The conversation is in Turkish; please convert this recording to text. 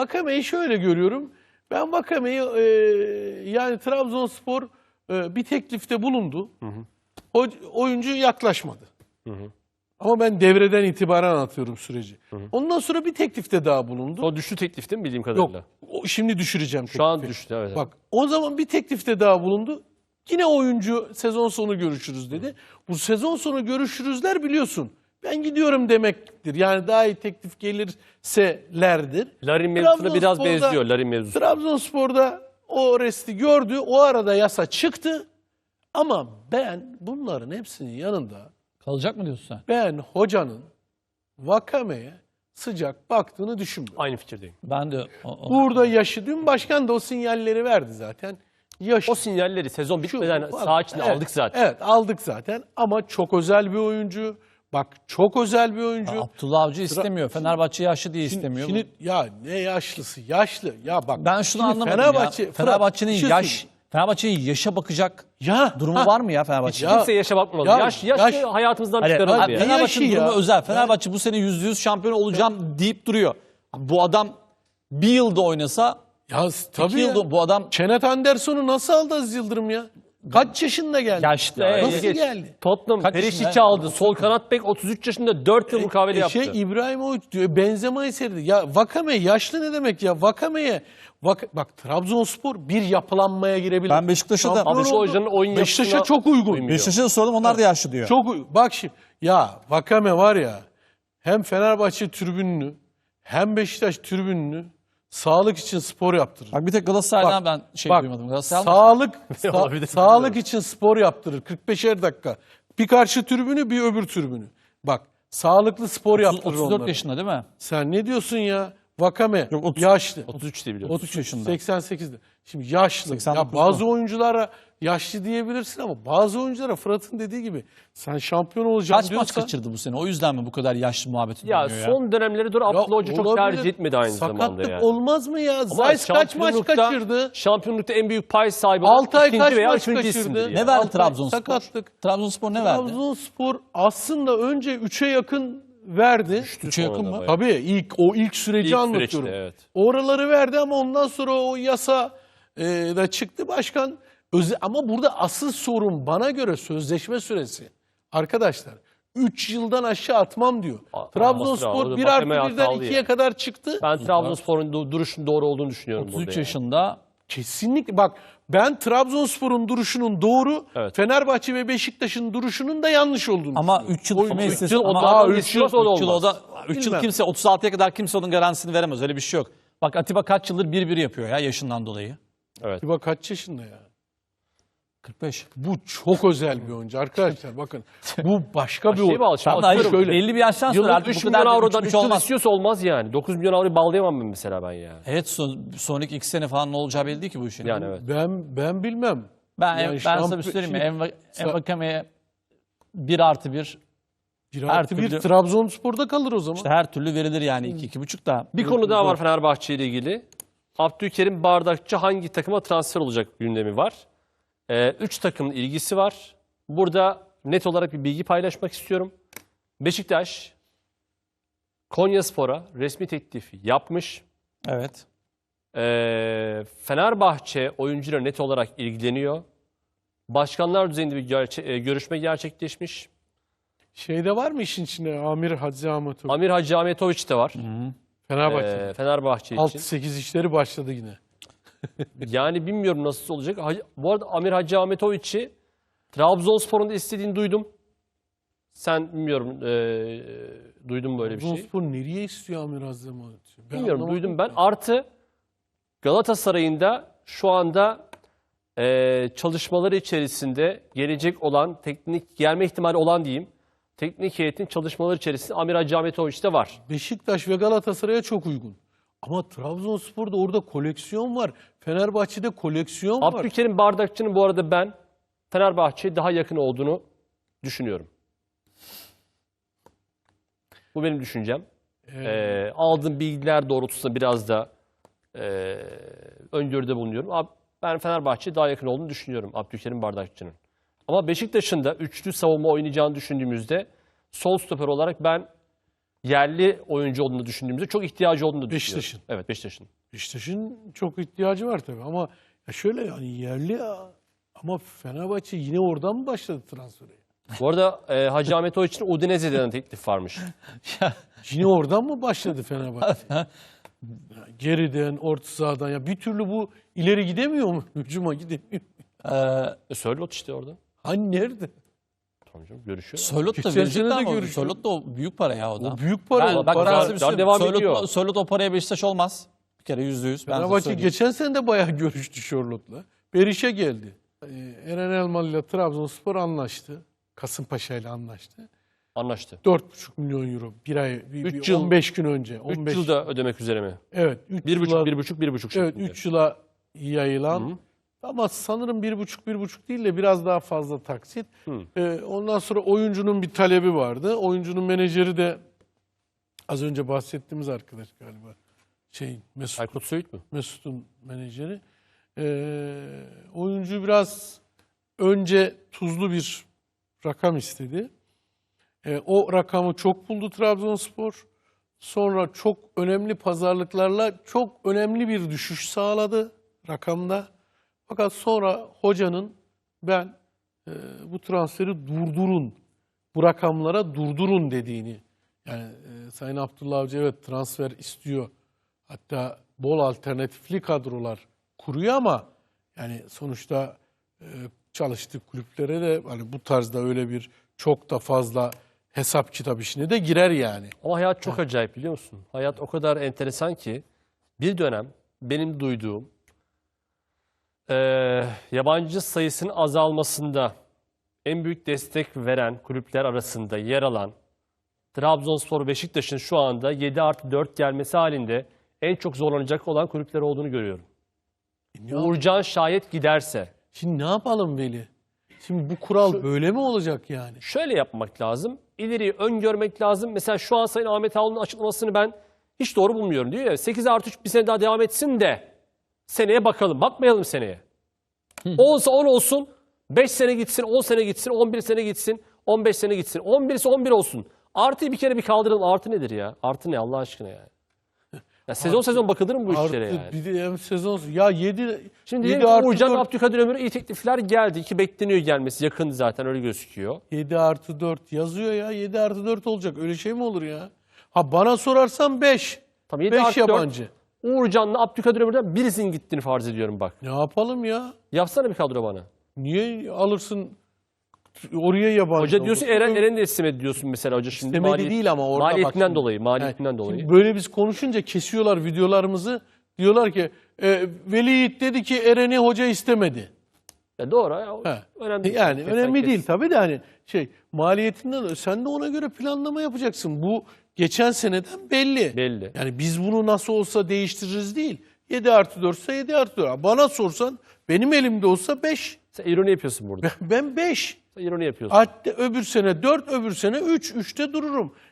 Vakame'yi şöyle görüyorum. Ben Vakame'yi e, yani Trabzonspor e, bir teklifte bulundu. Ho- oyuncu yaklaşmadı. Ama ben devreden itibaren anlatıyorum süreci. Ondan sonra bir teklifte daha bulundu. O düştü teklif değil mi bildiğim Yok. kadarıyla? o- şimdi düşüreceğim Şu an teklifi. düştü evet. Bak o zaman bir teklifte daha bulundu. Yine oyuncu sezon sonu görüşürüz dedi. Bu sezon sonu görüşürüzler biliyorsun. Ben gidiyorum demektir. Yani daha iyi teklif gelirselerdir. Larin mevzusuna biraz benziyor Larin mevzusu. Trabzonspor'da o resti gördü. O arada yasa çıktı. Ama ben bunların hepsinin yanında Kalacak mı diyorsun sen? ben hocanın Vakame'ye sıcak baktığını düşünmüyorum. Aynı fikirdeyim. Ben de o- o- Burada yaşı, dün başkan da o sinyalleri verdi zaten. Yaşı, O sinyalleri sezon bitmeden saha içinde evet, aldık zaten. Evet aldık zaten ama çok özel bir oyuncu. Bak çok özel bir oyuncu. Abdullah Avcı istemiyor. Fenerbahçe yaşlı diye istemiyor. Şimdi ya ne yaşlısı yaşlı ya bak. ben şunu şimdi anlamadım Fenerbahçe, ya. Fenerbahçe'nin şey yaş. Fenerbahçe'nin yaşa bakacak ya, durumu ha, var mı ya Fenerbahçe? Ya- Kimse yaşa bakmamalı. Ya- yaş, yaş, yaş- hayatımızdan Hayır, çıkaralım hayır, ya. ne Fenerbahçe'nin durumu ya? özel. Fenerbahçe bu sene %100 şampiyon olacağım deyip duruyor. Bu adam bir yılda oynasa, Ya iki tabii ya. yılda bu adam Kenneth Anderson'u nasıl aldı Aziz Yıldırım ya? Kaç yaşında geldi? yaşlı. Ya, Nasıl geç. geldi? Tottenham Kaç yaşında? aldı. Sol kanat bek 33 yaşında 4 yıl mukavele E, yaptı. Şey İbrahimovic diyor Benzema'yı serdi. Ya Vakame yaşlı ne demek ya? Vakame'ye Vak bak Trabzonspor bir yapılanmaya girebilir. Ben Beşiktaş'a da- Abdullah oldu. Hoca'nın oyun Beşiktaş'a yapısına çok uygun. Beşiktaş'a da sordum onlar da yaşlı diyor. Çok uy- bak şimdi ya Vakame var ya hem Fenerbahçe tribününü hem Beşiktaş tribününü sağlık için spor yaptırır. Bak bir tek Galatasaray'dan Bak, ben şey bak, duymadım. Galatasaray sağlık sa- Olabilir, sağlık bilmiyorum. için spor yaptırır 45'er dakika. Bir karşı tribünü bir öbür tribünü. Bak sağlıklı spor yaptırır 34 onlara. yaşında değil mi? Sen ne diyorsun ya? Vakame Yok, otuz- yaşlı. 33 diye biliyorum. 33 yaşında. 88'de. Şimdi yaşlı. 89'da. Ya bazı oyunculara yaşlı diyebilirsin ama bazı oyunculara Fırat'ın dediği gibi sen şampiyon olacaksın Kaç maç diyorsan kaçırdı bu sene? O yüzden mi bu kadar yaşlı muhabbeti Ya dönüyor ya? son dönemleri doğru Ya Abdullah Hoca çok olabilir. tercih etmedi aynı Sakatlık zamanda yani. olmaz mı ya? Zayt kaç maç şampiyonlukta- kaçırdı? Şampiyonlukta en büyük pay sahibi olan Altay ikinci kaç veya maç üçüncü kaçırdı? isimdir Ne verdi Altay Trabzonspor? sakatlık. Trabzonspor ne verdi? Trabzonspor aslında önce 3'e yakın verdi. Üçe yakın mı? Tabii ilk o ilk süreci İlk anlatıyorum. süreçte, evet. Oraları verdi ama ondan sonra o yasa e, da çıktı başkan. Öze- ama burada asıl sorun bana göre sözleşme süresi. Arkadaşlar 3 yıldan aşağı atmam diyor. A- Trabzonspor lazım. 1 Bak artı hemen 1'den hatalı 2'ye yani. kadar çıktı. Ben Trabzonspor'un du- duruşun doğru olduğunu düşünüyorum 33 burada. yani. yaşında Kesinlikle bak ben Trabzonspor'un duruşunun doğru, Evet. Fenerbahçe ve Beşiktaş'ın duruşunun da yanlış olduğunu. ama 3 yıl kime üç yıl o ama daha üç üç yıl, yıl o da üç yıl o da 3 yıl kimse 36'ya kadar kimse onun garantisini veremez. Öyle bir şey yok. Bak Atiba kaç yıldır 1-1 yapıyor ya yaşından dolayı. Evet. Bir bak kaç yaşında ya. 45. Bu çok özel bir oyuncu arkadaşlar bakın. Bu başka bir Şey oyuncu. bağlı. Şimdi Tam da atıyorum, şöyle. belli bir yaştan sonra Yıllık artık 3 bu milyon kadar da avrodan üç 3 buçuk yıl olmaz. istiyorsa olmaz yani. 9 milyon avroyu bağlayamam ben mesela ben yani. Evet son, sonraki 2 sene falan ne olacağı belli değil ki bu işin. Yani evet. Ben ben bilmem. Ben, Yani ben sana şampiyon- bir söyleyeyim mi? Şimdi- Enva- Envakame'ye 1 artı 1 Bir Her artı bir türlü- Trabzonspor'da kalır o zaman. işte her türlü verilir yani 2-2,5 da. Bir konu daha var Fenerbahçe ile ilgili. Abdülkerim Bardakçı hangi takıma transfer olacak gündemi var. 3 takımın ilgisi var. Burada net olarak bir bilgi paylaşmak istiyorum. Beşiktaş Konyaspor'a resmi teklifi yapmış. Evet. Ee, Fenerbahçe oyuncuyla net olarak ilgileniyor. Başkanlar düzeyinde bir gerçe- e, görüşme gerçekleşmiş. Şeyde var mı işin içinde Amir Hacı Ahmetov? Amir Hacı Ahmetoviç de var. Fenerbahçe. Ee, Fenerbahçe için. 6-8 işleri başladı yine. Yani bilmiyorum nasıl olacak. Bu arada Amir Hacı Ahmetoviç'i Trabzonspor'un da istediğini duydum. Sen bilmiyorum e, duydun böyle bir şey? Trabzonspor nereye istiyor Amir Hacı Ahmetov? Ben Bilmiyorum duydum ben. Artı Galatasaray'ın da şu anda e, çalışmaları içerisinde gelecek olan teknik gelme ihtimali olan diyeyim. Teknik heyetin çalışmaları içerisinde Amir Hacı Ahmetoviç de var. Beşiktaş ve Galatasaray'a çok uygun. Ama Trabzonspor'da orada koleksiyon var. Fenerbahçe'de koleksiyon var. Abdülkerim Bardakçı'nın bu arada ben Fenerbahçe'ye daha yakın olduğunu düşünüyorum. Bu benim düşüncem. Ee, aldığım bilgiler doğrultusunda biraz da e, öngörüde bulunuyorum. Ab- Ben Fenerbahçe'ye daha yakın olduğunu düşünüyorum Abdülkerim Bardakçı'nın. Ama Beşiktaş'ın da üçlü savunma oynayacağını düşündüğümüzde sol stoper olarak ben yerli oyuncu olduğunu düşündüğümüzde çok ihtiyacı olduğunu düşünüyorum. Beşiktaş'ın. Evet Beşiktaş'ın. Beşiktaş'ın çok ihtiyacı var tabii ama ya şöyle yani yerli ama Fenerbahçe yine oradan mı başladı transferi? Bu arada e, Hacı Ahmet Oy için Udinese'den teklif varmış. Yine oradan mı başladı Fenerbahçe? Ya Geriden, orta sahadan ya bir türlü bu ileri gidemiyor mu? Hücuma gidemiyor. Ee, Sörloth işte orada. Hani nerede? Tamam canım görüşüyor. Sörloth da Beşiktaş'ta ama. Sörloth da o büyük para ya o da. O büyük para. Ben, o bak para. ben size bir söyleyeyim. devam Sörloth, ediyor. Sörloth o paraya Beşiktaş olmaz. Bir kere yüzde yüz. Fenerbahçe geçen sene de bayağı görüştü Charlotte'la. Beriş'e geldi. Ee, Eren Elmalı ile Trabzonspor anlaştı. Kasımpaşa ile anlaştı. Anlaştı. 4,5 milyon euro bir ay, bir, Üç bir yıl- 15 gün önce. 3 15, yılda ödemek üzere mi? Evet. 3 1,5 1,5 1,5 Evet şeklinde. 3 yıla yayılan. Ama sanırım 1,5 1,5 değil de biraz daha fazla taksit. Ee, ondan sonra oyuncunun bir talebi vardı. Oyuncunun menajeri de az önce bahsettiğimiz arkadaş galiba. Şey Mesut Aykut Söğüt mü? Mesut'un menajeri. Ee, oyuncu biraz önce tuzlu bir rakam istedi. Ee, o rakamı çok buldu Trabzonspor. Sonra çok önemli pazarlıklarla çok önemli bir düşüş sağladı rakamda. Fakat sonra hocanın ben e, bu transferi durdurun, bu rakamlara durdurun dediğini. Yani e, Sayın Abdullah Avcı evet transfer istiyor. Hatta bol alternatifli kadrolar kuruyor ama yani sonuçta e, çalıştığı kulüplere de hani bu tarzda öyle bir çok da fazla hesap kitap işine de girer yani. Ama hayat çok acayip biliyor musun? Hayat o kadar enteresan ki bir dönem benim duyduğum eee, yabancı sayısının azalmasında en büyük destek veren kulüpler arasında yer alan Trabzonspor Beşiktaş'ın şu anda 7 artı 4 gelmesi halinde en çok zorlanacak olan kulüpler olduğunu görüyorum. E, Uğurcan şayet giderse Şimdi ne yapalım Veli? Şimdi bu kural böyle mi olacak yani? şöyle yapmak lazım. İleriyi öngörmek lazım. Mesela şu an Sayın Ahmet Ağaoğlu'nun açıklamasını ben hiç doğru bulmuyorum. Diyor ya 8 artı 3 bir sene daha devam etsin de seneye bakalım. Bakmayalım seneye. 10 ise 10 olsun. 5 sene gitsin, 10 sene gitsin, 11 sene gitsin, 15 sene gitsin. 11 ise 11 olsun. Artıyı bir kere bir kaldıralım. Artı nedir ya? Artı ne Allah aşkına yani? Ya sezon sezon bakılır mı bu işlere Artı yani? bir de hem sezon ya 7 Şimdi 7 diyelim ki Uğurcan 4, Abdülkadir Ömür'e iyi teklifler geldi ki bekleniyor gelmesi. Yakın zaten öyle gözüküyor. 7 artı 4 yazıyor ya 7 artı 4 olacak öyle şey mi olur ya? Ha bana sorarsan 5. Tamam 7 5 artı 4. yabancı. Uğurcan'la Abdülkadir Ömür'den birisinin gittiğini farz ediyorum bak. Ne yapalım ya? Yapsana bir kadro bana. Niye alırsın oraya yabancı? Hoca diyorsun olursun? Eren Eren de istemedi diyorsun mesela hoca şimdi. İstemedi Maliyet- değil ama orada bak Maliyetinden şimdi. dolayı, maliyetinden Yani dolayı. böyle biz konuşunca kesiyorlar videolarımızı. Diyorlar ki e, Veli Yiğit dedi ki Eren'i hoca istemedi. Ya doğru. Ya, He. önemli değil. Yani Kes- önemli kes. değil tabii de hani şey maliyetinden sen de ona göre planlama yapacaksın. Bu geçen seneden belli. Belli. Yani biz bunu nasıl olsa değiştiririz değil. 7 artı 4 ise 7 artı 4. Bana sorsan benim elimde olsa 5. Sen ironi yapıyorsun burada. Ben 5. Sen ironi yapıyorsun. Hatta öbür sene 4, öbür sene 3. 3'te dururum.